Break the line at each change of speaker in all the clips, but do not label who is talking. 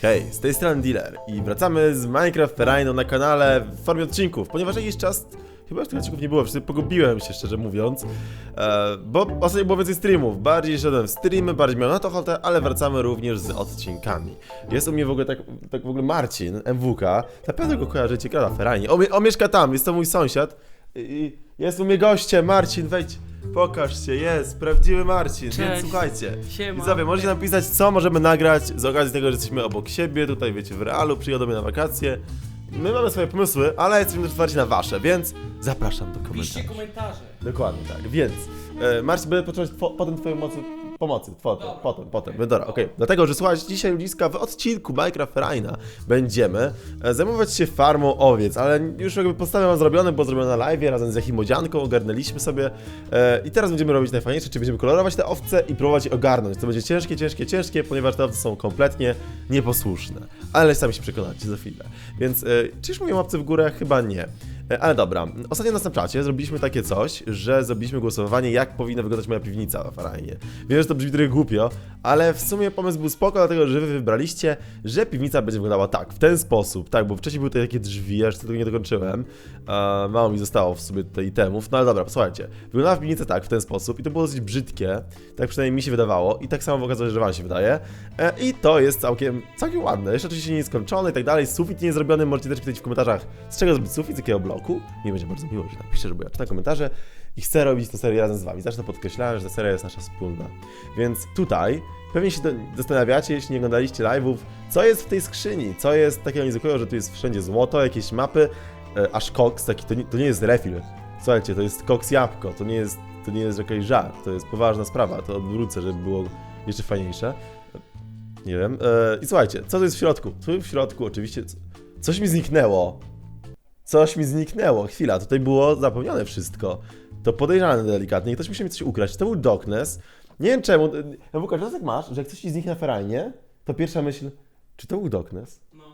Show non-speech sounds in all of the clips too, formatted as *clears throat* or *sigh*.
Hej, z tej strony Dealer i wracamy z Minecraft Ferrino na kanale w formie odcinków, ponieważ jakiś czas chyba już tych odcinków nie było, wszyscy pogubiłem się szczerze mówiąc, e, bo ostatnio było więcej streamów, bardziej szedłem w streamy, bardziej miałem na to ochotę, ale wracamy również z odcinkami. Jest u mnie w ogóle tak, tak w ogóle Marcin, MWK, na pewno go kojarzycie, Ferranie, on, on mieszka tam, jest to mój sąsiad i jest u mnie goście, Marcin, wejdź. Pokaż się, jest, prawdziwy Marcin, więc
Cześć.
słuchajcie.
Siema.
Widzowie, możecie napisać, co możemy nagrać z okazji tego, że jesteśmy obok siebie, tutaj wiecie, w realu, przyjadą na wakacje. My mamy swoje pomysły, ale jesteśmy też otwarci na wasze, więc zapraszam do
Piszcie
komentarzy.
komentarze.
Dokładnie tak, więc e, Marcin, będę potrzebować two, potem twojej mocy, pomocy, potem, potem, potem, dobra, okej. Dlatego, że słuchajcie, dzisiaj ludziska w odcinku Minecraft Ferraina będziemy e, zajmować się farmą owiec, ale już jakby podstawę mam zrobione, było zrobione na live razem z Jachimodzianką, ogarnęliśmy sobie e, i teraz będziemy robić najfajniejsze, czyli będziemy kolorować te owce i próbować je ogarnąć. To będzie ciężkie, ciężkie, ciężkie, ponieważ te owce są kompletnie nieposłuszne, ale sami się przekonacie za chwilę. Więc e, czyż mówię łapce w górę? Chyba nie. E, Ale dobra, ostatnio na Snapchacie zrobiliśmy takie coś, że zrobiliśmy głosowanie, jak powinna wyglądać moja piwnica Farainie. Wiem, że to brzmi trochę głupio, ale w sumie pomysł był spoko, dlatego że wy wybraliście, że piwnica będzie wyglądała tak, w ten sposób, tak, bo wcześniej były tutaj takie drzwi, aż tego nie dokończyłem. E, mało mi zostało w sobie tutaj itemów, no ale dobra, posłuchajcie. Wyglądała piwnica tak, w ten sposób i to było dosyć brzydkie, tak przynajmniej mi się wydawało i tak samo okazało że wam się wydaje. E, I to jest całkiem, całkiem ładne, jeszcze oczywiście nie skończone i tak dalej, sufit nie zrobiony, możecie też pisać w komentarzach, z czego zrobić sufit, z jakiego bloku. Mi będzie bardzo miło, że napiszesz, bo ja czytam komentarze i chcę robić tę serię razem z wami. Zawsze podkreślałem, że ta seria jest nasza wspólna. Więc tutaj pewnie się zastanawiacie, jeśli nie oglądaliście live'ów, co jest w tej skrzyni, co jest takiego niezwykłego, że tu jest wszędzie złoto, jakieś mapy, e, aż koks, taki, to nie, to nie jest refill. Słuchajcie, to jest koks jabłko, to nie jest, to nie jest jakiś żart, to jest poważna sprawa, to odwrócę, żeby było jeszcze fajniejsze. Nie wiem. E, I słuchajcie, co to jest w środku? Tu w środku oczywiście coś mi zniknęło. Coś mi zniknęło. Chwila, tutaj było zapomniane wszystko. To podejrzane delikatnie. Ktoś musiał mi coś ukraść. To był Darkness. Nie wiem czemu. Ja Łukasz, że tak masz, że jak coś ci zniknie na ferajnie, to pierwsza myśl, czy to był Darkness?
No.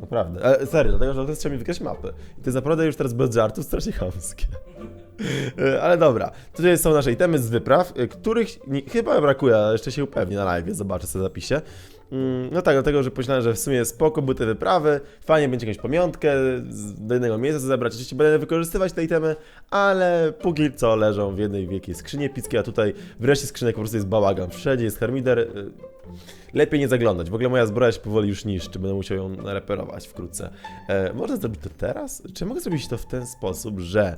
Naprawdę. E, serio, dlatego że Darkness trzeba mi wygrać mapy. I to jest naprawdę już teraz bez żartów strasznie chamskie. E, Ale dobra, tutaj są nasze itemy z wypraw, e, których nie, chyba brakuje, ale jeszcze się upewnię na live, zobaczę sobie zapisie. Mm, No tak, dlatego, że pomyślałem, że w sumie spoko były te wyprawy, fajnie będzie jakąś pamiątkę do jednego miejsca zebrać. Oczywiście będę wykorzystywać te itemy, ale póki co leżą w jednej wielkiej skrzynie epickiej, a tutaj wreszcie skrzynek po prostu jest bałagan. Wszędzie jest harmider. y, Lepiej nie zaglądać. W ogóle moja zbroja się powoli już niszczy, będę musiał ją reperować wkrótce. E, można zrobić to teraz? Czy mogę zrobić to w ten sposób, że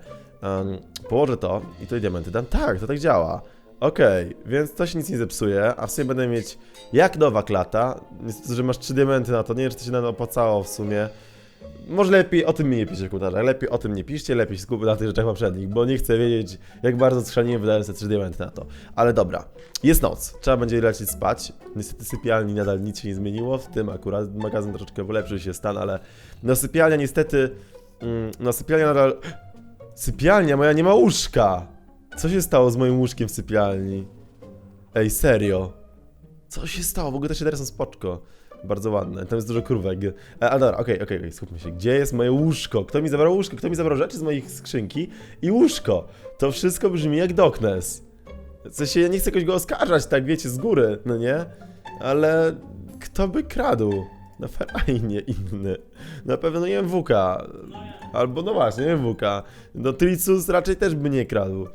położę to i tutaj diamenty dam? Tak, to tak działa. Okej, więc to się nic nie zepsuje, a w sumie będę mieć jak nowa klata. Niestety, że masz trzy diamenty na to, nie wiem, czy to się nam opłacało w sumie. Może lepiej o tym nie piszcie w komentarzach, lepiej o tym nie piszcie, lepiej skupmy na tych rzeczach poprzednich, bo nie chcę wiedzieć, jak bardzo schrzaniłem wydając te trzy diamenty na to. Ale dobra, jest noc, trzeba będzie lecieć spać. Niestety sypialni nadal nic się nie zmieniło, w tym akurat magazyn troszeczkę ulepszył się stan, ale no sypialnia niestety, mm, no sypialnia nadal... Sypialnia moja nie ma łóżka! Co się stało z moim łóżkiem w sypialni? Ej, serio? Co się stało? W ogóle te szydery są spoczko. Bardzo ładne. Tam jest dużo krówek. E, a dobra, okej, okej, okej, skupmy się. Gdzie jest moje łóżko? Kto mi zabrał łóżko? Kto mi zabrał rzeczy z moich skrzynki? I łóżko. To wszystko brzmi jak Doknes. W sensie ja nie chcę jakoś go oskarżać, tak wiecie, z góry, no nie? Ale kto by kradł? Na ferajnie inny. Na pewno nie MWK. Albo no właśnie, nie MWK. No Tricus raczej też by nie kradł.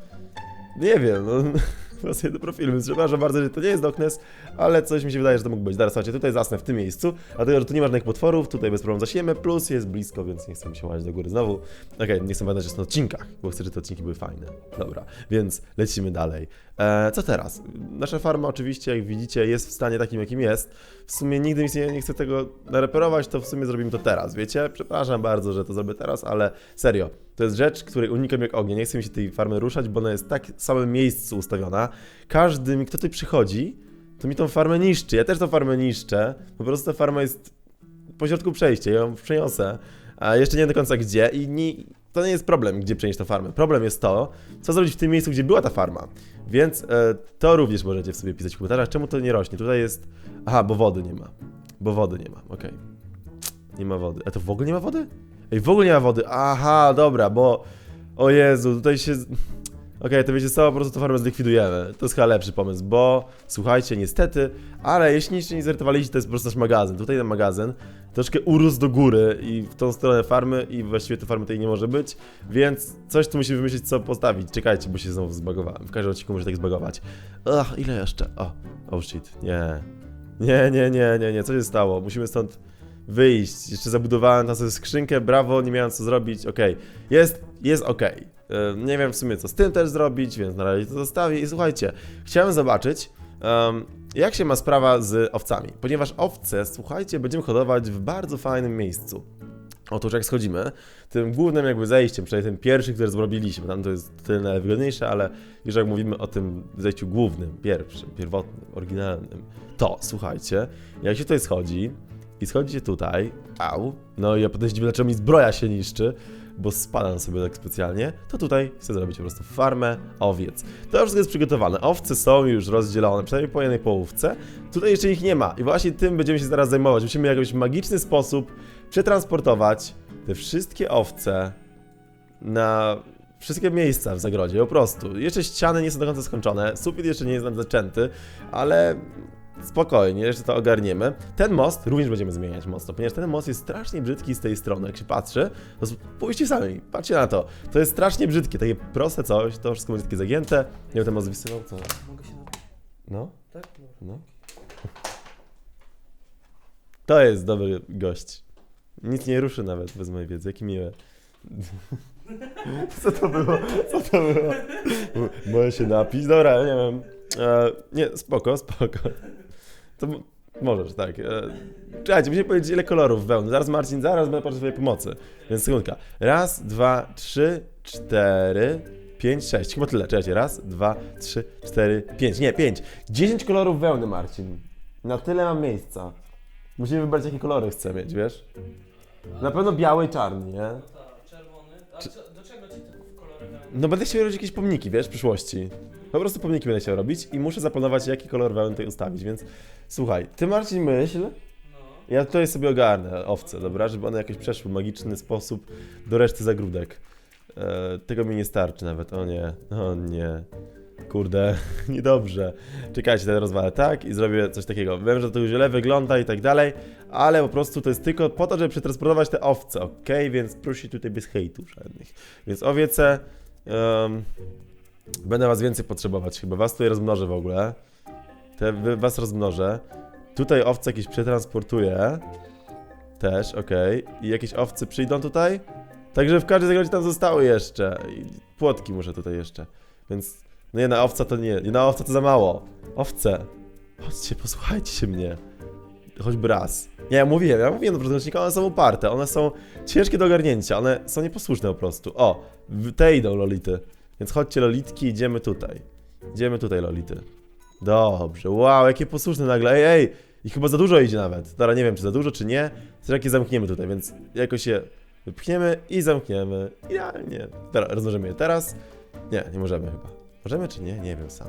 Nie wiem, no. *laughs* Sobie do profilu, więc przepraszam bardzo, że to nie jest Doknes, ale coś mi się wydaje, że to mógł być. Teraz słuchajcie, tutaj zasnę w tym miejscu, dlatego, że tu nie ma żadnych potworów, tutaj bez problemu zasiemy, plus jest blisko, więc nie chcę się łazić do góry znowu. Okej, nie chcę pamiętać, że jest na odcinkach, bo chcę, żeby te odcinki były fajne. Dobra, więc lecimy dalej. E, co teraz? Nasza farma oczywiście, jak widzicie, jest w stanie takim, jakim jest. W sumie nigdy mi się nie, nie chce tego nareperować, to w sumie zrobimy to teraz, wiecie? Przepraszam bardzo, że to zrobię teraz, ale serio, to jest rzecz, której unikam jak ognia. Nie chcę mi się tej farmy ruszać, bo ona jest w tak samym miejscu ustawiona. Każdy kto tutaj przychodzi, to mi tą farmę niszczy. Ja też tą farmę niszczę. Po prostu ta farma jest pośrodku przejścia, ja ją przeniosę. A jeszcze nie do końca gdzie i nie, to nie jest problem, gdzie przenieść tą farmę. Problem jest to, co zrobić w tym miejscu, gdzie była ta farma. Więc e, to również możecie w sobie pisać w komentarzach, czemu to nie rośnie. Tutaj jest... Aha, bo wody nie ma. Bo wody nie ma, okej. Nie ma wody. A to w ogóle nie ma wody? Ej, w ogóle nie ma wody. Aha, dobra, bo... O Jezu, tutaj się... Okej, to wiecie co, po prostu tę farmę zlikwidujemy. To jest chyba lepszy pomysł, bo słuchajcie, niestety, ale jeśli jeszcze nie zorientowaliście, to jest po prostu nasz magazyn. Tutaj ten magazyn troszkę urósł do góry i w tą stronę farmy i właściwie tej farmy tutaj nie może być, więc coś tu musimy wymyślić, co postawić. Czekajcie, bo się znowu zbagowałem. W każdym odcinku może tak zbagować. Ach, ile jeszcze? O, oh shit, nie. Nie, nie, nie, nie, nie, co się stało? Musimy stąd wyjść. Jeszcze zabudowałem tam sobie skrzynkę, brawo, nie miałem co zrobić, okej. Jest, jest okej. E, Nie wiem w sumie co z tym też zrobić, więc na razie to zostawię. I słuchajcie, chciałem zobaczyć, em, jak się ma sprawa z owcami. Ponieważ owce, słuchajcie, będziemy hodować w bardzo fajnym miejscu. Otóż jak schodzimy, tym głównym jakby zejściem, przynajmniej tym pierwszym, który zrobiliśmy, tam to jest tyle najwygodniejsze, ale już jak mówimy o tym zejściu głównym, pierwszym, pierwotnym, oryginalnym, to słuchajcie, jak się tutaj schodzi i schodzicie tutaj, au, no i ja dziwię, dlaczego mi zbroja się niszczy, bo spadam sobie tak specjalnie, to tutaj chcę zrobić po prostu farmę owiec. To wszystko jest przygotowane, owce są już rozdzielone, przynajmniej po jednej połówce, tutaj jeszcze ich nie ma i właśnie tym będziemy się zaraz zajmować. Musimy w jakiś magiczny sposób przetransportować te wszystkie owce na wszystkie miejsca w zagrodzie, po prostu. Jeszcze ściany nie są do końca skończone, sufit jeszcze nie jest nam zaczęty, ale spokojnie, jeszcze to ogarniemy. Ten most również będziemy zmieniać mocno, ponieważ ten most jest strasznie brzydki z tej strony, jak się patrzy, to spójrzcie sami, patrzcie na to. To jest strasznie brzydkie, takie proste coś, to wszystko takie zagięte. Nie wiem, ten most wysyłał, co?
Mogę się napić?
No,
Tak?
No. *laughs* To jest dobry gość. Nic nie ruszy nawet bez mojej wiedzy, jaki miły. *laughs* Co to było? Co to było? Mogę się napić? Dobra, nie wiem. E, nie, spoko, spoko. To możesz, tak. E, czekajcie, musimy powiedzieć ile kolorów wełny. Zaraz Marcin, zaraz będę patrzeć swojej pomocy. Więc sekundka. Raz, dwa, trzy, cztery, pięć, sześć. Chyba tyle. Czekajcie. Raz, dwa, trzy, cztery, pięć. Nie, pięć. Dziesięć kolorów wełny, Marcin. Na tyle mam miejsca. Musimy wybrać, jakie kolory chcę mieć, wiesz? Na pewno biały i czarny, nie?
No tak, czerwony. A co, do czego ci te kolory dają?
No będę chciał robić jakieś pomniki, wiesz, w przyszłości. Po prostu pomniki będę chciał robić i muszę zaplanować, jaki kolor wełny tutaj ustawić, więc słuchaj, ty Marcin myśl,
No.
ja tutaj sobie ogarnę owce, dobra, żeby one jakoś przeszły w magiczny sposób do reszty zagródek. E, tego mi nie starczy nawet, o nie, o nie. Kurde, *laughs* niedobrze. Czekajcie, ten rozwalę tak i zrobię coś takiego. Wiem, że to źle wygląda i tak dalej, ale po prostu to jest tylko po to, żeby przetransportować te owce, ok? Więc proszę tutaj bez hejtu żadnych. Więc owiece... em, będę was więcej potrzebować chyba. Was tutaj rozmnożę w ogóle. Te, was rozmnożę. Tutaj owce jakieś przetransportuję. Też, okej. I jakieś owce przyjdą tutaj. Także w każdej zagrodzie tam zostały jeszcze. I płotki muszę tutaj jeszcze. Więc no jedna owca to nie. Jedna owca to za mało. Owce. Chodźcie, posłuchajcie się mnie. Choćby raz. Nie, ja mówiłem, ja mówiłem do przeznacznika, one są uparte, one są ciężkie do ogarnięcia, one są nieposłuszne po prostu. O, te idą lolity. Więc chodźcie lolitki, idziemy tutaj. Idziemy tutaj lolity. Dobrze, wow, jakie posłuszne nagle, ej, ej! I chyba za dużo idzie nawet. Dobra, nie wiem, czy za dużo, czy nie. Zresztą zamkniemy tutaj, więc jakoś je wypchniemy i zamkniemy. Idealnie. Dobra, rozłożymy je teraz. Nie, nie możemy chyba. Możemy czy nie? Nie wiem sam.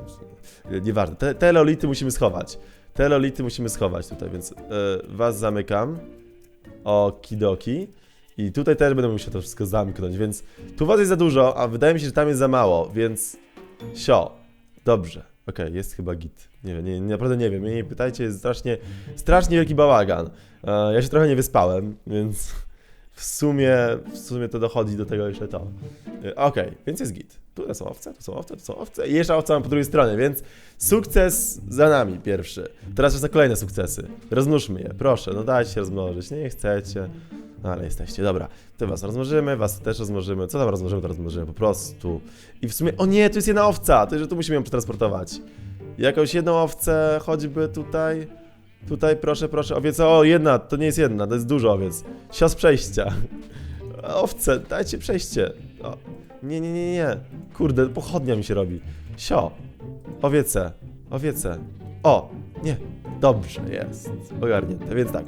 Nieważne. Te, te lolity musimy schować. Te lolity musimy schować tutaj, więc e, was zamykam. Okidoki. I tutaj też będę musiał to wszystko zamknąć, więc tu was jest za dużo, a wydaje mi się, że tam jest za mało, więc sio. Dobrze. Okej, jest chyba git. Nie wiem, nie, naprawdę nie wiem. Mnie nie pytajcie, jest strasznie, strasznie wielki bałagan. E, ja się trochę nie wyspałem, więc w sumie, w sumie to dochodzi do tego jeszcze to. E, Okej, więc jest git. Tu są owce, tu są owce, tu są owce i jeszcze owce mam po drugiej stronie, więc sukces za nami pierwszy. Teraz czas na kolejne sukcesy. Rozmnóżmy je, proszę, no dajcie się rozmnożyć, nie chcecie. No ale jesteście, dobra. To was rozmnożymy, was też rozmnożymy. Co tam rozmnożymy, to rozmnożymy po prostu. I w sumie, o nie, tu jest jedna owca, to że tu musimy ją przetransportować. Jakąś jedną owcę, choćby tutaj. Tutaj, proszę, proszę, owiec. O, jedna, to nie jest jedna, to jest dużo owiec. Sios przejścia. Owce, dajcie przejście. O, nie, nie, nie, nie. Kurde, pochodnia mi się robi. Sio. Owiece, owiece. O, nie. Dobrze, jest. Ogarnięte, więc tak.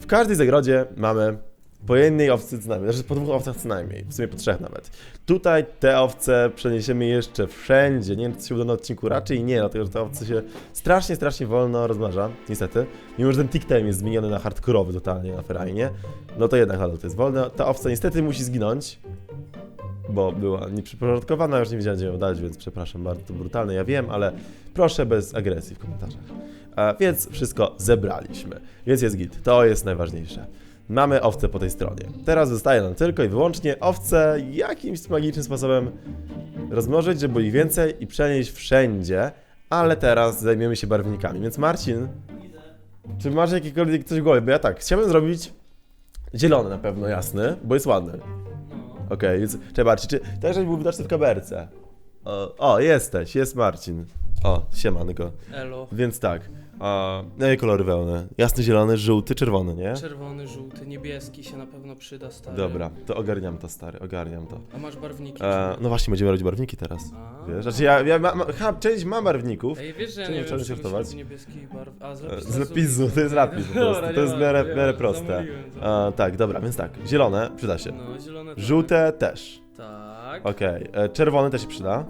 W każdej zagrodzie mamy po jednej owcy co najmniej, znaczy po dwóch owcach co najmniej, w sumie po trzech nawet. Tutaj te owce przeniesiemy jeszcze wszędzie, nie wiem czy się uda na odcinku, raczej nie, dlatego że te owce się strasznie, strasznie wolno rozmnaża, niestety. Mimo, że ten tick time jest zmieniony na hardkorowy totalnie na ferajnie, no to jednak nadal to jest wolne. Ta owca niestety musi zginąć. Bo była nieprzyporządkowana, już nie wiedziałem, gdzie ją dać, więc przepraszam bardzo, to brutalne, ja wiem, ale proszę bez agresji w komentarzach. Więc wszystko zebraliśmy, więc jest git, to jest najważniejsze. Mamy owce po tej stronie. Teraz zostaje nam tylko i wyłącznie owce jakimś magicznym sposobem rozmnożyć, żeby ich więcej i przenieść wszędzie, ale teraz zajmiemy się barwnikami. Więc Marcin, czy masz jakiekolwiek coś w głowie? Bo ja tak, chciałbym zrobić zielony na pewno, jasny, bo jest ładny. Okej, więc trzeba Marcin, czy też żeś był widoczny w kaberce? O, o, jesteś, jest Marcin. O, siemanko.
Elo.
Więc tak, a, no i kolory wełny. Jasny, zielony, żółty, czerwony, nie?
Czerwony, żółty, niebieski się na pewno przyda, stary.
Dobra, to ogarniam to, stary, ogarniam to.
A masz barwniki?
E,
czy
no właśnie, będziemy robić barwniki teraz.
A.
Wiesz, znaczy ja, ja ma, ma, ha, część mam barwników,
Ej, wiesz, że ja
Czy nie trzeba
wiem,
się
czegoś
żartować?
robi. A, z
E,
lapisu
Z lapisu, to jest lapis po prostu, to jest w miarę, w miarę proste. A, tak, dobra, więc tak, zielone przyda się.
No, zielone tak.
Żółte też,
Tak.
okej. E, Czerwony też się przyda,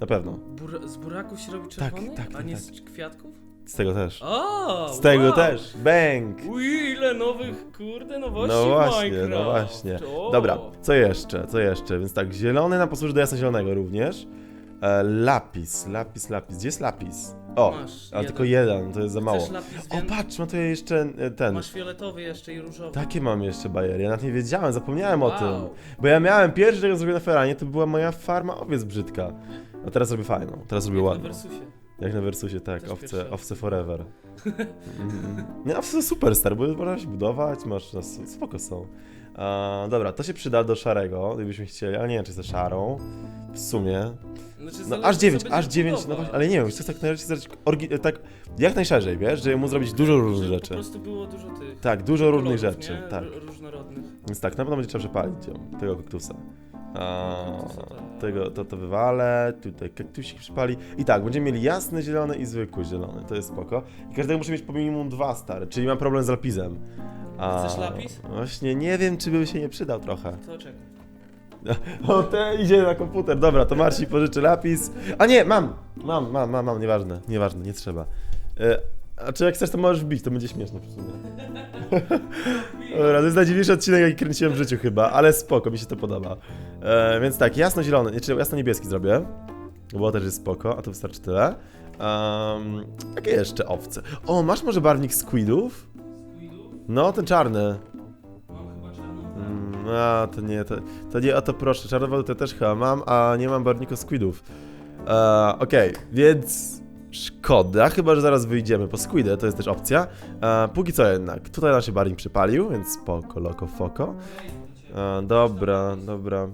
na pewno.
Bur z buraków się robi czerwony?
tak,
A
tak,
nie
tak.
z kwiatków?
Z tego też.
O,
Z tego
wow.
też, bang!
Uj, ile nowych, kurde, nowości
No właśnie,
Minecraft.
no właśnie.
O.
Dobra, co jeszcze, co jeszcze? Więc tak, zielony nam posłuży do jasno-zielonego również. E, lapis, lapis, lapis. Gdzie jest lapis? O,
Masz
ale
jeden.
tylko jeden, to jest za mało.
Chcesz lapis
O, patrz, ma tu jeszcze e, ten.
Masz fioletowy jeszcze i różowy.
Takie mam jeszcze bajery, ja nawet nie wiedziałem, zapomniałem o
Wow.
tym. Bo ja miałem pierwszy, czego zrobiłem na feranie, to była moja farma owiec brzydka. A teraz robię fajną, teraz robię
Jak na
ładną.
Versusie.
Jak na Versusie, tak, owce, owce forever. *laughs* Mhm. Nie, owce są super stary, bo można się budować, masz, no, spoko są. A, dobra, to się przyda do szarego, gdybyśmy chcieli, ale nie wiem, czy ze szarą. W sumie.
Znaczy,
No aż
co
9,
będziesz
aż 9, no właśnie, ale nie wiem, chcę tak najlepiej zrobić tak jak najszerzej, wiesz, żeby mu zrobić dużo różnych
Żeby
rzeczy.
Po prostu było dużo tych
Tak, dużo różnych
kolorów,
rzeczy,
nie?
tak.
Ró- Różnorodnych.
Więc tak, na pewno będzie trzeba przepalić ją, tego kaktusa. A, tego, to, to wywalę, tutaj kaktusik przypali. I tak, będziemy mieli jasny zielony i zwykły zielony, to jest spoko. I każdego muszę mieć po minimum dwa stare, czyli mam problem z lapizem.
Chcesz lapis?
Właśnie nie wiem, czy by się nie przydał trochę.
To czekaj. *laughs*
O, te idzie na komputer, dobra, to Marcin pożyczy lapis. A nie, mam, mam, mam, mam, mam, nieważne, nieważne, nie trzeba. E, a czy jak chcesz, to możesz wbić, to będzie śmieszne w sumie. Dobra, to jest najdziwniejszy odcinek, jaki kręciłem w życiu chyba, ale spoko, mi się to podoba. E, więc tak, jasno-zielony, czy jasno-niebieski zrobię, bo też jest spoko, a to wystarczy tyle. Um, jakie jeszcze owce? O, masz może barwnik squidów? No, ten czarny.
Czarną.
Mm, a, to nie, to, to nie, o to proszę, czarnowolutę też chyba mam, a nie mam barwnika squidów. E, Okej, więc szkoda, chyba, że zaraz wyjdziemy po squidy, to jest też opcja. E, póki co jednak, tutaj nam się barwnik przypalił, więc spoko, loko, foko. E, dobra, dobra.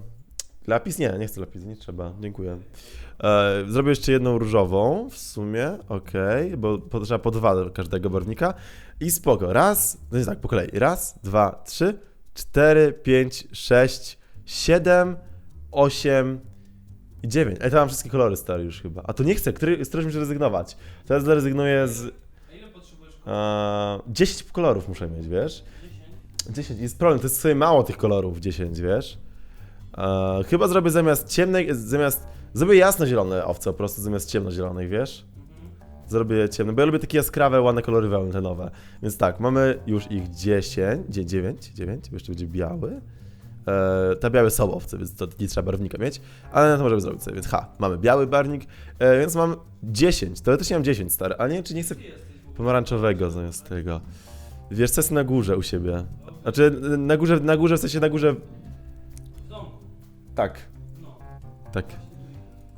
Lapis? Nie, nie chcę lapisu, nie trzeba, dziękuję. E, zrobię jeszcze jedną różową w sumie, okej, bo po, trzeba po dwa do każdego barwnika. I spoko, raz, no jest tak, po kolei, raz, dwa, trzy, cztery, pięć, sześć, siedem, osiem i dziewięć. Ej, to mam wszystkie kolory stare już chyba. A to nie chcę, który, z których muszę rezygnować. Teraz zrezygnuję z...
A ile potrzebujesz?
E, 10 kolorów muszę mieć, wiesz?
10.
10, jest problem, to jest sobie mało tych kolorów, 10, wiesz? E, chyba zrobię zamiast ciemnej, zamiast... Zrobię jasno-zielone owce po prostu zamiast ciemnozielonych, wiesz? Zrobię ciemne, bo ja lubię takie jaskrawe, ładne kolory wełnęnowe. Więc tak, mamy już ich 10, gdzie 9, 9, bo jeszcze będzie biały. E, te białe są owce, więc to nie trzeba barwnika mieć, ale na to możemy zrobić sobie, więc ha, mamy biały barwnik, e, więc mam 10, teoretycznie mam 10 stary, ale nie wiem, czy nie chcę pomarańczowego zamiast tego. Wiesz, co jest na górze u siebie? Znaczy, na górze, na górze, w sensie na górze,
W domu.
tak,
No.
tak.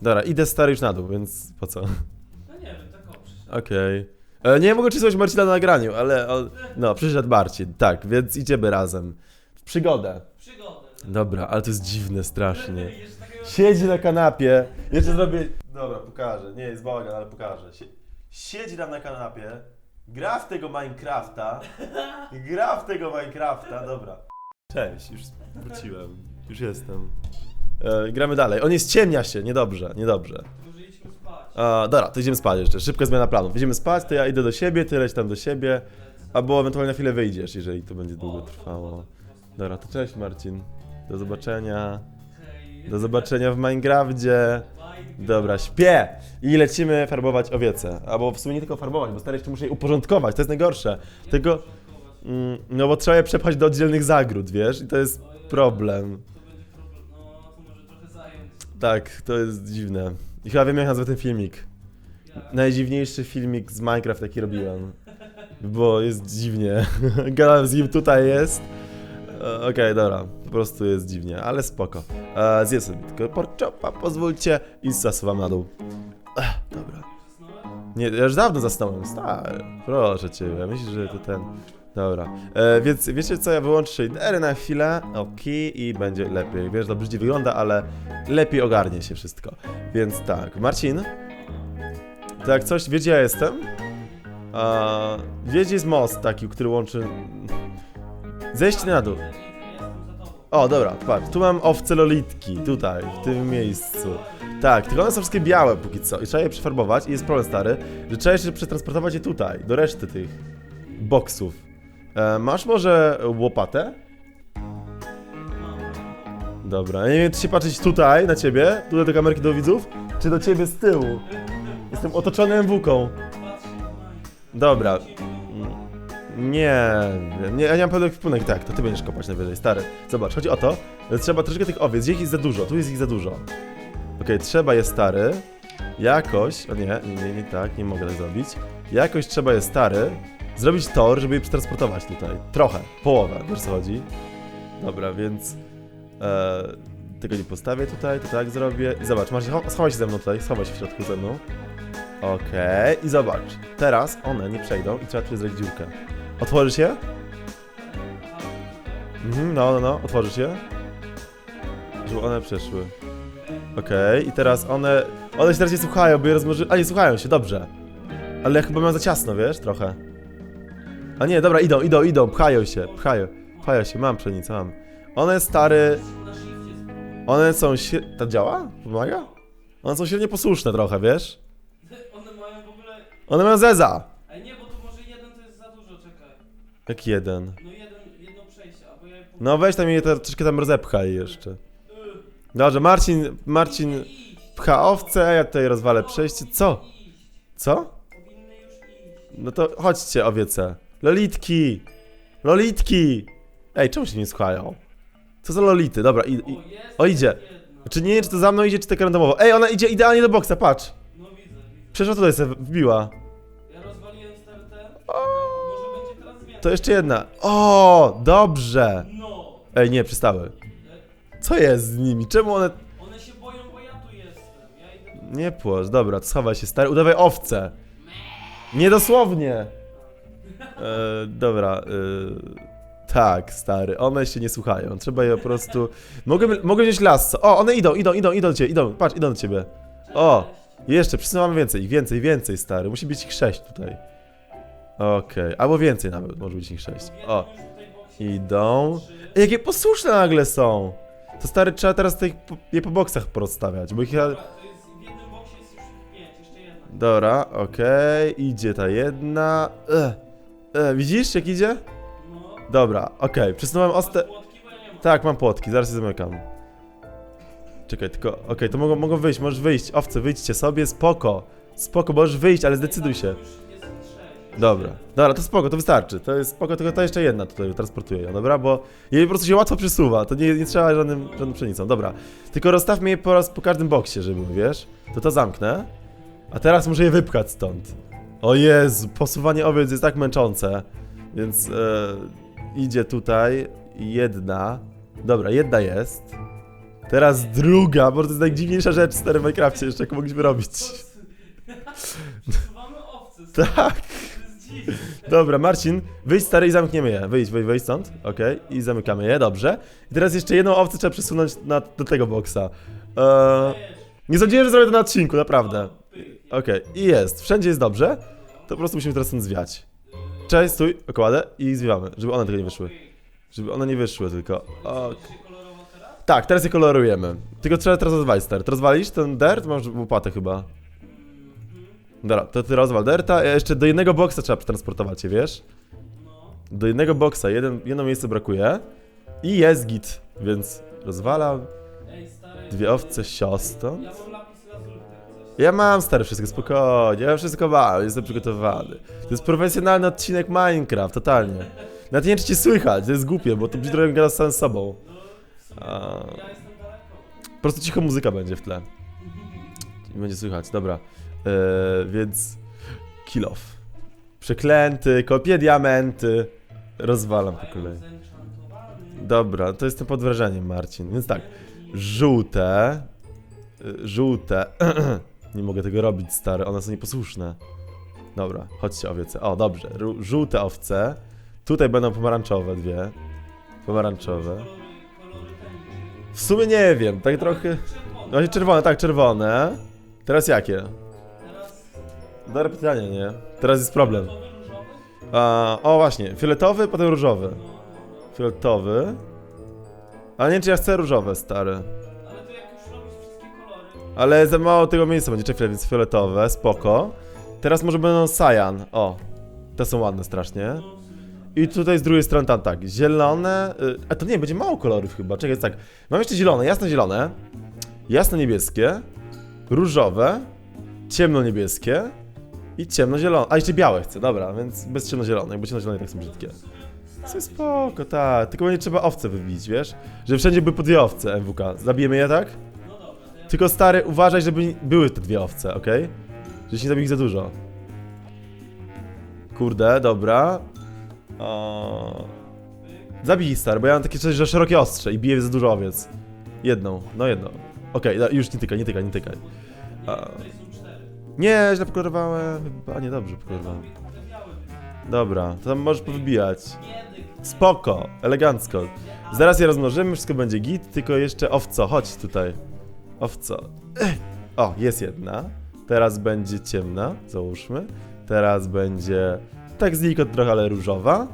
Dobra, idę stary już na dół, więc po co?
No nie wiem, tak.
Okej. E, Nie mogę czytać Marcina na nagraniu, ale o, no, przyszedł Marcin, tak, więc idziemy razem. W przygodę.
Przygodę.
Dobra, ale to jest dziwne strasznie. Siedzi na kanapie, jeszcze zrobię... Dobra, pokażę, nie jest bałagan, ale pokażę. Sie- Siedzi tam na kanapie, gra w tego Minecrafta, gra w tego Minecrafta, dobra. Cześć, już wróciłem, już jestem. E, gramy dalej. On jest ciemnia się, niedobrze, niedobrze.
Może idźmy spać.
A, dobra, to idziemy spać jeszcze. Szybka zmiana planów. Idziemy spać, to ja idę do siebie, ty leć tam do siebie, albo ewentualnie na chwilę wyjdziesz, jeżeli to będzie długo trwało. Dobra, to cześć Marcin. Do zobaczenia. Do zobaczenia w Minecrafcie.
Minecraft.
Dobra, śpię! I lecimy farbować owiece. Albo w sumie nie tylko farbować, bo stary jeszcze muszę je uporządkować, to jest najgorsze. Tylko, mm, no bo trzeba je przepchać do oddzielnych zagród, wiesz? I to jest problem. Tak, to jest dziwne. I chyba wiem jak nazwę ten filmik. Najdziwniejszy filmik z Minecraft jaki robiłem. Bo jest dziwnie. *laughs* Gadałem z nim tutaj jest. E, Okej, dobra. Po prostu jest dziwnie, ale spoko. E, zjem sobie tylko porczopa, pozwólcie i zasuwam na dół. Ech, dobra. Nie, ja już dawno zasnąłem, stary. Proszę cię, myślisz, że to ten... Dobra, e, więc wiecie co, ja wyłączę shadery na chwilę, ok, i będzie lepiej. Wiesz, to brzydzi wygląda, ale lepiej ogarnie się wszystko. Więc tak, Marcin, to jak coś, wie gdzie ja jestem? A, wie gdzie jest most taki, który łączy... Zejście na dół. O, dobra, patrz, tu mam owce lolitki, tutaj, w tym miejscu. Tak, tylko one są wszystkie białe póki co i trzeba je przefarbować i jest problem stary, że trzeba jeszcze przetransportować je tutaj, do reszty tych boksów. E, masz może łopatę? Dobra, nie wiem, czy się patrzeć tutaj, na ciebie, tutaj do kamerki do widzów, czy do ciebie z tyłu. Jestem otoczony MW-ką. Dobra. Nie, nie, ja nie mam pełnych wpłynek, tak, to ty będziesz kopać najwyżej, stary. Zobacz, chodzi o to, że trzeba troszeczkę tych owiec, ich jest za dużo, tu jest ich za dużo. Okej, trzeba je stary, jakoś, o nie, nie, nie, nie tak, nie mogę tak zrobić. Jakoś trzeba je stary, zrobić tor, żeby je przetransportować tutaj. Trochę, połowę, wiesz co chodzi? Dobra, więc e, tego nie postawię tutaj, to tak zrobię. I zobacz, masz, cho- schowaj się ze mną tutaj, schowaj się w środku ze mną. Okej, i zobacz, teraz one nie przejdą i trzeba tu zrobić dziurkę. Otworzysz się? Mhm, no, no, no, otworzysz się? Żeby one przeszły. Okej, i teraz one. One się teraz nie słuchają, bo je rozmoży. A nie słuchają się, dobrze. Ale ja chyba mam za ciasno, wiesz, trochę. A nie, dobra, idą, idą, idą, pchają się, pchają. Pchają się, mam pszenicę, mam. One stary. One są. śre- To działa? Pomaga? One są średnio posłuszne trochę, wiesz?
One mają w ogóle...
One mają zeza!
Ej nie, bo to może jeden to jest za dużo, czekaj.
Jak jeden.
No jeden, jedno przejście, albo ja po-
No weź tam je to, troszkę tam rozepchaj jeszcze. Dobrze, Marcin, Marcin pcha owce, a ja tutaj rozwalę przejście. Co? Co?
Powinny już iść.
No to chodźcie, owiece. Lolitki! Lolitki! Ej, czemu się nie słuchają? Co za lolity? Dobra, i, i...
O, jest
O, idzie. Czy nie wiem, czy to za mną idzie, czy tak randomowo. Ej, ona idzie idealnie do boksa, patrz!
No widzę, widzę.
Przeszła tutaj sobie, wbiła. To jeszcze jedna. O, dobrze!
No.
Ej, nie, przystały. Co jest z nimi? Czemu one...
One się boją, bo ja tu jestem. Ja idę.
Nie płacz, dobra, to schowaj się, stary, udawaj owce. Niedosłownie. E, dobra, e, tak, stary, one się nie słuchają, trzeba je po prostu... Mogę, mogę wziąć las, o, one idą, idą, idą, idą do ciebie, idą, patrz, idą do ciebie. O, jeszcze, przesuwamy więcej, więcej, więcej, stary, musi być ich sześć tutaj. Okej, albo więcej nawet, może być ich sześć. O, idą. Jakie posłuszne nagle są. To stary, trzeba teraz tych, po- je po boksach porozstawiać, bo ich...
to jest, w jednym boksie jest już jeszcze jedna.
Dobra, okej, idzie ta jedna. E, widzisz jak idzie?
No.
Dobra, okej, przesunąłem oste...
ja.
Tak, mam płotki, zaraz je zamykam. Czekaj, tylko, okej, to mogą, mogą wyjść, możesz wyjść, owce, wyjdźcie sobie, spoko. Spoko, możesz wyjść, ale zdecyduj się. Dobra, dobra, to spoko, to wystarczy. To jest spoko, tylko ta jeszcze jedna tutaj transportuję ją, dobra? Bo jej po prostu się łatwo przesuwa, to nie, nie trzeba żadnym, żadną pszenicą, dobra. Tylko rozstawmy je po, raz, po każdym boksie, żeby, wiesz? To to zamknę. A teraz muszę je wypchać stąd. O Jezu, posuwanie owiec jest tak męczące. Więc e, idzie tutaj jedna. Dobra, jedna jest. Teraz druga, bo to jest najdziwniejsza rzecz w starym Minecrafcie jeszcze, jaką mogliśmy robić.
Przesuwamy *laughs* owce.
Tak.
To.
Dobra, Marcin, wyjdź stary i zamkniemy je. Wyjdź, wyjdź, wyjdź stąd. Okej, i zamykamy je, dobrze. I teraz jeszcze jedną owcę trzeba przesunąć na, do tego boksa. Eee, nie sądziłem, że zrobię to na odcinku, naprawdę. Okej, i jest. Wszędzie jest dobrze. To po prostu musimy teraz stąd zwiać. Cześć, stój, okładę i zwiewamy, żeby one tylko nie wyszły. Żeby one nie wyszły tylko. Tak, teraz je kolorujemy. Tylko trzeba teraz rozwalić, stary. To rozwalisz ten dirt? Masz łopatę chyba. Dobra, to ty rozwal dirta, a jeszcze do jednego boksa trzeba przetransportować je, wiesz? Do jednego boksa, jeden, jedno miejsce brakuje i jest git, więc rozwalam dwie owce siostą.
Ja mam.
Ja stary wszystko, spokojnie, ja wszystko mam, jestem przygotowany. To jest profesjonalny odcinek Minecraft, totalnie. Nawet nie czy cię słychać, to jest głupie, bo to brzmi trochę gada z samym sobą. A.
ja.
Po prostu cicho muzyka będzie w tle. I będzie słychać, dobra. Eee, więc... Kill off. Przeklęty, kopie diamenty. Rozwalam po kolei. Dobra, to jestem pod wrażeniem, Marcin. Więc tak, żółte, y, żółte, *clears throat* nie mogę tego robić, stary, one są nieposłuszne. Dobra, chodźcie owiece. O, dobrze, żółte owce. Tutaj będą pomarańczowe dwie. Pomarańczowe. W sumie nie wiem, tak trochę...
Czerwony.
Właśnie czerwone, tak, czerwone. Teraz jakie? Dobre pytanie, nie? Teraz jest problem. A, o właśnie, fioletowy, potem różowy. Fioletowy. Ale nie czy ja chcę różowe, stary.
Ale to jak już robisz wszystkie kolory,
Ale za mało tego miejsca będzie, czekaj, więc fioletowe, spoko. Teraz może będą cyan, o. Te są ładne strasznie. I tutaj z drugiej strony tam tak, zielone, y, a to nie, będzie mało kolorów chyba, czekaj, jest tak. Mam jeszcze zielone, jasno-zielone, jasno-niebieskie, różowe, ciemno-niebieskie i ciemno-zielone. A jeszcze białe chcę, dobra, więc bez ciemno-zielonych, bo ciemno-zielone tak są brzydkie. Jest spoko, tak, tylko nie trzeba owce wybić, wiesz? Że wszędzie były po dwie owce MWK. Zabijemy je tak? Tylko stary, uważaj, żeby były te dwie owce, okej? Żebyś nie zabił ich za dużo. Kurde, dobra. O... Zabij stary, bo ja mam takie coś, że szerokie ostrze i biję za dużo owiec. Jedną, no jedną. Okej, da- już nie tykaj, nie tykaj, nie tykaj.
nie,
Nie, źle pokolorowałem. Chyba nie, dobrze pokolorowałem. Dobra, to tam możesz powybijać. Spoko, elegancko. Zaraz je rozmnożymy, wszystko będzie git, tylko jeszcze owco, chodź tutaj. Owco. Ech. O, jest jedna. Teraz będzie ciemna, załóżmy. Teraz będzie tak znikąd trochę, ale różowa.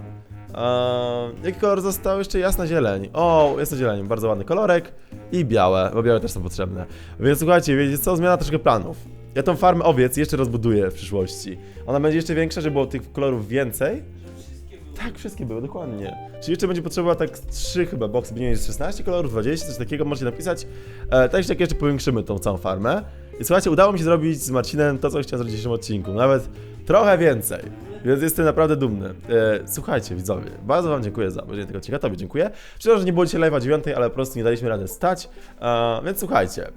Eee, jaki kolor został? Jeszcze jasna zieleń. O, jasna zieleń, bardzo ładny kolorek. I białe, bo białe też są potrzebne. Więc słuchajcie, wiecie co? Zmiana troszkę planów. Ja tą farmę owiec jeszcze rozbuduję w przyszłości. Ona będzie jeszcze większa, żeby było tych kolorów więcej. Tak, wszystkie były, dokładnie. Czyli jeszcze będzie potrzeba tak 3 chyba boxy, będzie mieć 16 kolorów, 20, coś takiego, możecie napisać. E, tak tak jeszcze powiększymy tą całą farmę. I słuchajcie, udało mi się zrobić z Marcinem to, co chciałem zrobić w dzisiejszym odcinku. Nawet trochę więcej. Więc jestem naprawdę dumny. E, słuchajcie, widzowie, bardzo wam dziękuję za obejrzenie tego odcinka, tobie dziękuję. Przepraszam, że nie było dzisiaj live'a 9, ale po prostu nie daliśmy rady stać. E, więc słuchajcie,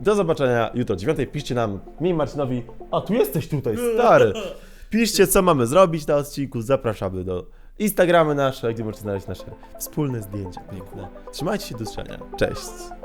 do zobaczenia jutro o 9. Piszcie nam, mi Marcinowi, a tu jesteś tutaj, stary. *laughs* Piszcie, co mamy zrobić na odcinku. Zapraszamy do Instagramy nasze, gdzie możecie znaleźć nasze wspólne zdjęcia piękne. Trzymajcie się do usłyszenia. Cześć.